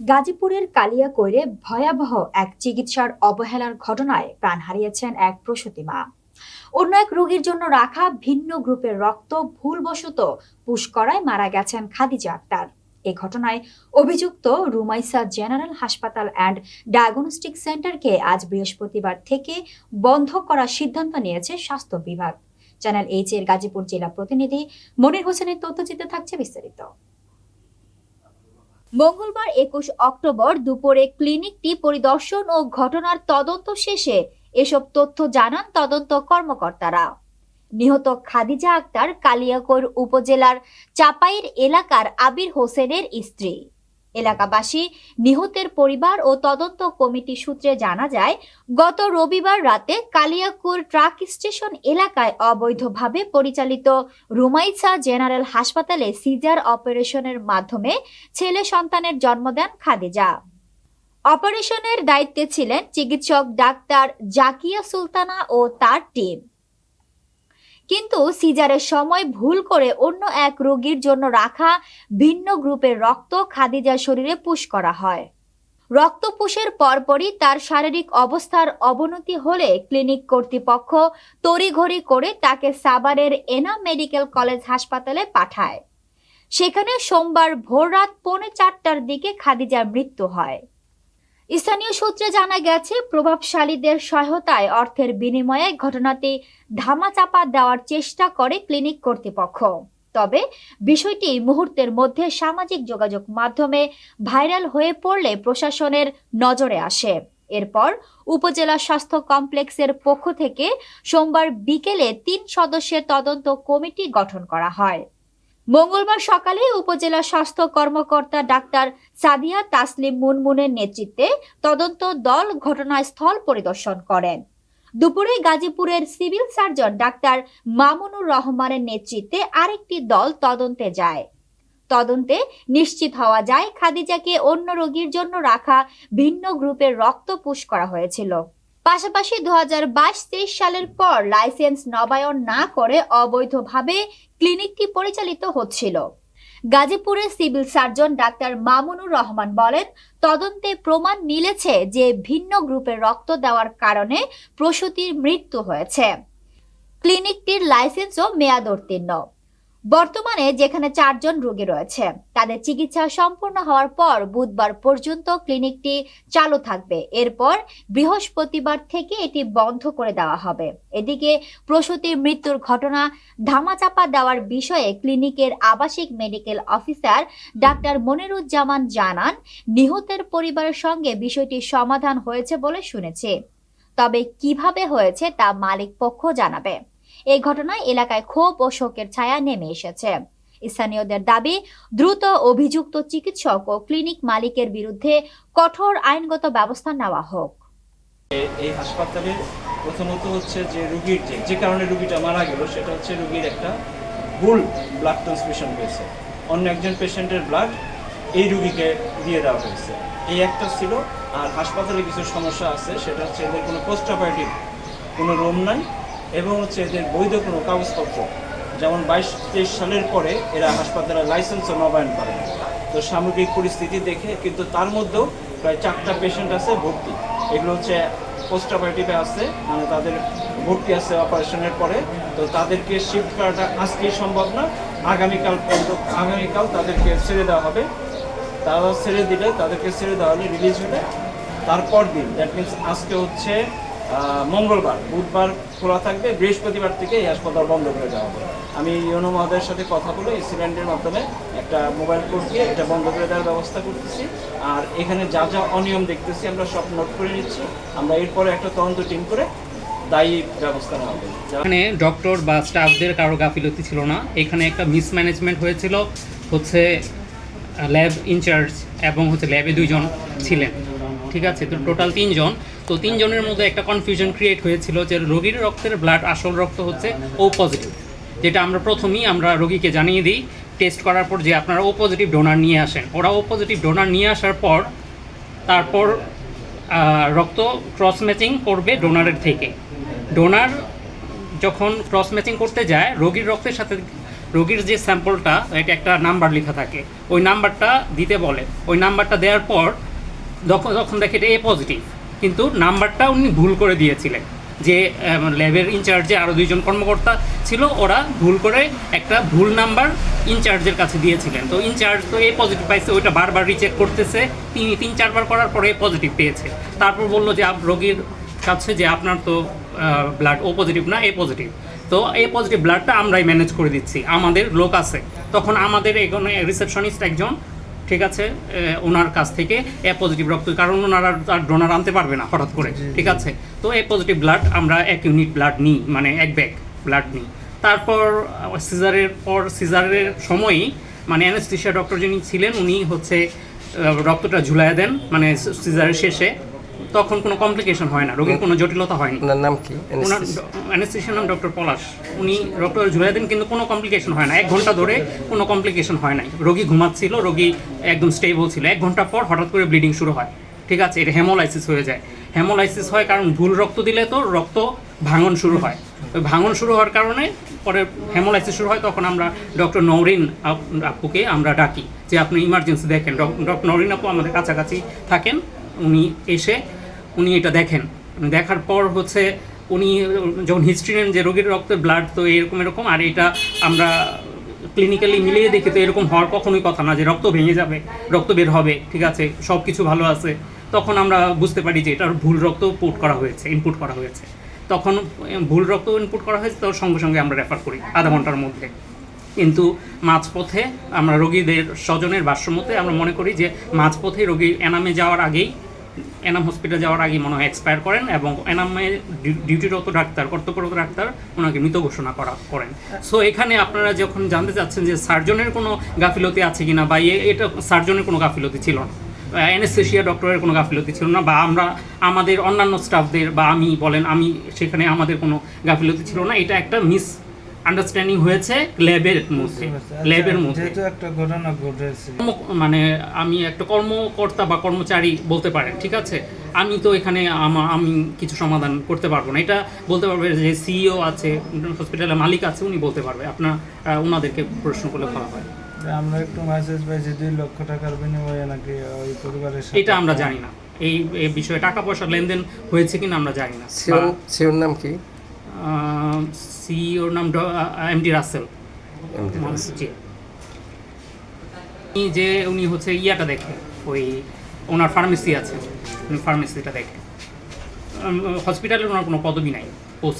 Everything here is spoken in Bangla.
গাজীপুরের কালিয়াকৈরে ভয়াবহ এক চিকিৎসার অবহেলার ঘটনায় প্রাণ হারিয়েছেন এক প্রসূতি মা। অন্য এক রোগীর জন্য রাখা ভিন্ন গ্রুপের রক্ত ভুলবশত পুশ করায় মারা গেছেন খাদিজা আক্তার। এ ঘটনায় অভিযুক্ত রুমাইসা জেনারেল হাসপাতাল অ্যান্ড ডায়াগনস্টিক সেন্টারকে আজ বৃহস্পতিবার থেকে বন্ধ করার সিদ্ধান্ত নিয়েছে স্বাস্থ্য বিভাগ। চ্যানেল এইচ এর গাজীপুর জেলা প্রতিনিধি মনির হোসেনের তথ্যচিত্রে থাকছে বিস্তারিত। মঙ্গলবার একুশ অক্টোবর দুপুরে ক্লিনিকটি পরিদর্শন ও ঘটনার তদন্ত শেষে এসব তথ্য জানান তদন্ত কর্মকর্তারা। নিহত খাদিজা আক্তার কালিয়াকৈর উপজেলার চাপাইর এলাকার আবির হোসেনের স্ত্রী। এলাকাবাসী, নিহতের পরিবার ও তদন্ত কমিটি সূত্রে জানা যায়, গত রবিবার রাতে কালিয়াকুর ট্রাক স্টেশন এলাকায় অবৈধভাবে পরিচালিত রুমাইসা জেনারেল হাসপাতালে সিজার অপারেশনের মাধ্যমে ছেলে সন্তানের জন্ম দেন খাদিজা। অপারেশনের দায়িত্বে ছিলেন চিকিৎসক ডাক্তার জাকিয়া সুলতানা ও তার টিম। কিন্তু সিজারের সময় ভুল করে অন্য এক রোগীর জন্য রাখা ভিন্ন গ্রুপের রক্ত খাদিজার শরীরে পুশ করা হয়। রক্ত পুষের পরপরই তার শারীরিক অবস্থার অবনতি হলে ক্লিনিক কর্তৃপক্ষ তড়িঘড়ি করে তাকে সাবারের এনা মেডিকেল কলেজ হাসপাতালে পাঠায়। সেখানে সোমবার ভোররাত পৌনে চারটার দিকে খাদিজার মৃত্যু হয়। স্থানীয় সূত্রে জানা গেছে, প্রভাবশালীদের সহায়তায় অর্থের বিনিময়ে ঘটনাটি ধামাচাপা দেওয়ার চেষ্টা করে ক্লিনিক কর্তৃপক্ষ। তবে বিষয়টি মুহূর্তের মধ্যে সামাজিক যোগাযোগ মাধ্যমে ভাইরাল হয়ে পড়লে প্রশাসনের নজরে আসে। এরপর উপজেলা স্বাস্থ্য কমপ্লেক্সের পক্ষ থেকে সোমবার বিকেলে তিন সদস্যের তদন্ত কমিটি গঠন করা হয়। মঙ্গলবার সকালে উপজেলা স্বাস্থ্য কর্মকর্তা ডাক্তার সাদিয়া তাসলিম মুনমুনের নেতৃত্বে তদন্ত দল ঘটনাস্থল পরিদর্শন করেন। দুপুরে গাজীপুরের সিভিল সার্জন ডাক্তার মামুনুর রহমানের নেতৃত্বে আরেকটি দল তদন্তে যায়। তদন্তে নিশ্চিত হওয়া যায়, খাদিজাকে অন্য রোগীর জন্য রাখা ভিন্ন গ্রুপের রক্ত পুশ করা হয়েছিল। পাশাপাশি দু হাজার সালের পর লাইসেন্স নবায়ন না করে অবৈধভাবে ক্লিনিকটি পরিচালিত হচ্ছিল। গাজীপুরের civil surgeon doctor Mamunur Rahman বলেন, তদন্তে প্রমাণ মিলেছে যে ভিন্ন গ্রুপের রক্ত দেওয়ার কারণে প্রসূতির মৃত্যু হয়েছে। ক্লিনিকটির লাইসেন্সও মেয়াদোত্তীর্ণ বর্তমানে যেখানে চারজন রোগী রয়েছে, তাদের চিকিৎসা সম্পূর্ণ হওয়ার পর বুধবার পর্যন্ত ক্লিনিকটি চালু থাকবে। এরপর বৃহস্পতিবার থেকে এটি বন্ধ করে দেওয়া হবে। এদিকে প্রসূতির মৃত্যুর ঘটনা ধামাচাপা দেওয়ার বিষয়ে ক্লিনিকের আবাসিক মেডিকেল অফিসার ডাক্তার মনিরুজ্জামান জানান, নিহতের পরিবারের সঙ্গে বিষয়টি সমাধান হয়েছে বলে শুনেছে। তবে কীভাবে হয়েছে তা মালিক পক্ষ জানাবে। এই ঘটনায় এলাকায় ক্ষোভ ও শোকের ছায়া নেমে এসেছে। স্থানীয়দের দাবি, দ্রুত অভিযুক্ত চিকিৎসক ও ক্লিনিক মালিকের বিরুদ্ধে কঠোর আইনগত ব্যবস্থা নেওয়া হোক। এই হাসপাতালে প্রথমত হচ্ছে যে রুগীর যে যে কারণে রুগীটা মারা গেল, সেটা হচ্ছে রুগীর একটা ভুল ব্লাড ট্রান্সমিশন হয়েছে। অন্য একজন পেশেন্টের ব্লাড এই রুগীকে দিয়ে দেওয়া হয়েছে। এই একটা ছিল, আর হাসপাতালে কিছু সমস্যা আছে, সেটা হচ্ছে এদের কোনো পোস্ট অপারেটিভ কোনো রুম নাই। এবং হচ্ছে এদের বৈধ কোনো কাগজপত্র। যেমন বাইশ তেইশ সালের পরে এরা হাসপাতালে লাইসেন্সও নবায়ন করে। তো সামগ্রিক পরিস্থিতি দেখে কিন্তু তার মধ্যেও প্রায় চারটা পেশেন্ট আছে ভর্তি। এগুলো হচ্ছে পোস্ট অপারেটিভে আছে মানে তাদের ভর্তি আছে অপারেশনের পরে। তো তাদেরকে শিফট করাটা আজকেই সম্ভব না। আগামীকাল পর্যন্ত, আগামীকাল তাদেরকে ছেড়ে দেওয়া হবে। তারা ছেড়ে দিলে, তাদেরকে ছেড়ে দেওয়া হলে রিলিজ হলে তারপর দিন। দ্যাট মিনস আজকে হচ্ছে মঙ্গলবার, বুধবার খোলা থাকবে, বৃহস্পতিবার থেকে এই হাসপাতাল বন্ধ করে দেওয়া হবে। আমি ইউনো মহোদয়ের সাথে কথা বলে সিলিন্ডারের মাধ্যমে একটা মোবাইল কোড দিয়ে এটা বন্ধ করে দেওয়ার ব্যবস্থা করতেছি। আর এখানে যা যা অনিয়ম দেখতেছি আমরা সব নোট করে নিচ্ছি। আমরা এরপরে একটা তদন্ত টিম করে দায়ী ব্যবস্থা নেওয়া হবে। এখানে ডক্টর বা স্টাফদের কারও গাফিলতি ছিল না। এখানে একটা মিসম্যানেজমেন্ট হয়েছিল, হচ্ছে ল্যাব ইনচার্জ এবং হচ্ছে ল্যাবে দুইজন ছিলেন। ঠিক আছে? তো টোটাল তিনজন। তো তিনজনের মধ্যে একটা কনফিউশন ক্রিয়েট হয়েছিল যে রোগীর রক্তের ব্লাড আসল রক্ত হচ্ছে ও পজিটিভ যেটা আমরা প্রথমেই আমরা রোগীকে জানিয়ে দিই। টেস্ট করার পর যে আপনারা ও পজিটিভ ডোনার নিয়ে আসেন, ওরা ও পজিটিভ ডোনার নিয়ে আসার পর, তারপর রক্ত ক্রস ম্যাচিং করবে ডোনারের থেকে। ডোনার যখন ক্রস ম্যাচিং করতে যায়, রোগীর রক্তের সাথে, রোগীর যে স্যাম্পলটা এটা একটা নাম্বার লেখা থাকে, ওই নাম্বারটা দিতে বলে। ওই নাম্বারটা দেওয়ার পর, যখন যখন দেখে এটা এ পজিটিভ কিন্তু নাম্বারটা উনি ভুল করে দিয়েছিলেন। যে ল্যাবের ইনচার্জে আরও দুইজন কর্মকর্তা ছিল, ওরা ভুল করে একটা ভুল নাম্বার ইনচার্জের কাছে দিয়েছিলেন। তো ইনচার্জ তো এ পজিটিভ পাইছে, ওইটা বারবার রিচেক করতেছে। তিনি তিন, চারবার করার পরে পজিটিভ পেয়েছে। তারপর বলল যে রোগীর কাছে যে, আপনার তো ব্লাড ও পজিটিভ না, এ পজিটিভ তো এই পজিটিভ ব্লাডটা আমরাই ম্যানেজ করে দিচ্ছি, আমাদের লোক আছে। তখন আমাদের এখানে রিসেপশনিস্ট একজন ঠিক আছে ওনার কাছ থেকে এ পজিটিভ রক্ত কারণ ওনারা আর ডোনার আনতে পারবে না হঠাৎ করে ঠিক আছে? তো এ পজিটিভ ব্লাড আমরা এক ইউনিট ব্লাড নিই মানে এক ব্যাগ ব্লাড নিই। তারপর সিজারের পর সিজারের সময়ই মানে অ্যানেস্থেশিয়া ডক্টর যিনি ছিলেন উনি হচ্ছে রক্তটা ঝুলাইয়া দেন মানে সিজারের শেষে। তখন কোনো কমপ্লিকেশন হয় না রোগীর কোনো জটিলতা হয়নি। ওনার নাম কি? ওনার অ্যানেস্থেশিয়ার নাম ডক্টর পলাশ। উনি ডক্টর ঝুলাই দেন কিন্তু কোনো কমপ্লিকেশন হয় না। এক ঘণ্টা ধরে কোনো কমপ্লিকেশন হয় নাই। রোগী ঘুমাচ্ছিল রোগী একদম স্টেবল ছিল। এক ঘণ্টা পর হঠাৎ করে ব্লিডিং শুরু হয়। ঠিক আছে এটা হেমোলাইসিস হয়ে যায়। হেমোলাইসিস হয় কারণ ভুল রক্ত দিলে তো রক্ত ভাঙন শুরু হয়। ভাঙন শুরু হওয়ার কারণে পরে হেমোলাইসিস শুরু হয় তখন আমরা ডক্টর নরিন আপ- আপুকে আমরা ডাকি। যে আপনি ইমার্জেন্সি দেখেন। ডক্টর নরিন আপু আমাদের কাছাকাছি থাকেন। উনি এসে উনি এটা দেখেন। দেখার পর হচ্ছে উনি যখন হিস্ট্রি নেন যে রোগীর রক্তের ব্লাড তো এরকম এরকম, আর এটা আমরা ক্লিনিক্যালি মিলিয়ে দেখি, তো এরকম হওয়ার কখনোই কথা না যে রক্ত ভেঙে যাবে, রক্ত বের হবে, ঠিক আছে সব কিছু ভালো আছে। তখন আমরা বুঝতে পারি যে এটার ভুল রক্ত পুট করা হয়েছে ইনপুট করা হয়েছে। তখন ভুল রক্ত ইনপুট করা হয়েছে তো সঙ্গে সঙ্গে আমরা রেফার করি, আধা ঘণ্টার মধ্যে। কিন্তু মাঝপথে আমরা রোগীদের স্বজনের ভাষ্যমতে আমরা মনে করি যে মাঝপথে রোগী এনামে যাওয়ার আগেই এনাম হসপিটাল যাওয়ার আগে মনে হয় এক্সপায়ার করেন এবং এনামে ডিউ- ডিউটিরত ডাক্তার, কর্তব্যরত ডাক্তার ওনাকে মৃত ঘোষণা করা করেন। সো এখানে আপনারা যখন জানতে চাচ্ছেন যে সার্জনের কোনো গাফিলতি আছে কিনা বা এটা সার্জনের কোনো গাফিলতি ছিল না অ্যানেস্থেশিয়া ডক্টরের কোনো গাফিলতি ছিল না, বা আমরা, আমাদের অন্যান্য স্টাফদের বা আমি বলেন, আমি সেখানে আমাদের কোনো গাফিলতি ছিল না, এটা একটা মিস আন্ডারস্ট্যান্ডিং হয়েছে ল্যাবের মধ্যে ল্যাবের মধ্যে। যেহেতু একটা ঘটনা ঘটেছে। মানে আমি একটা কর্মকর্তা বা কর্মচারী বলতে পারেন ঠিক আছে? আমি তো এখানে আমা- আমি কিছু সমাধান করতে পারব না। এটা বলতে পারবে যে সিইও আছে হসপিটালের মালিক আছে উনি বলতে পারবে। আপনার ওনাদেরকে প্রশ্ন করলে ভালো হয়। আমরা একটু মেসেজ পাইছি দুই লক্ষ টাকার বিনিময়ে নাকি ওই পরিবারের সাথে এটা আমরা জানি না। এই এই বিষয়ে টাকা পয়সা লেনদেন হয়েছে কিনা আমরা জানি না। সিওর সিওর নাম কি? সিইওর নাম এমডি রাসেল এমডি জি যে উনি হচ্ছে ইয়াটা দেখে ওই ওনার ফার্মেসি আছে উনি ফার্মেসিটা দেখে। হসপিটালে ওনার কোনো পদবি নাই।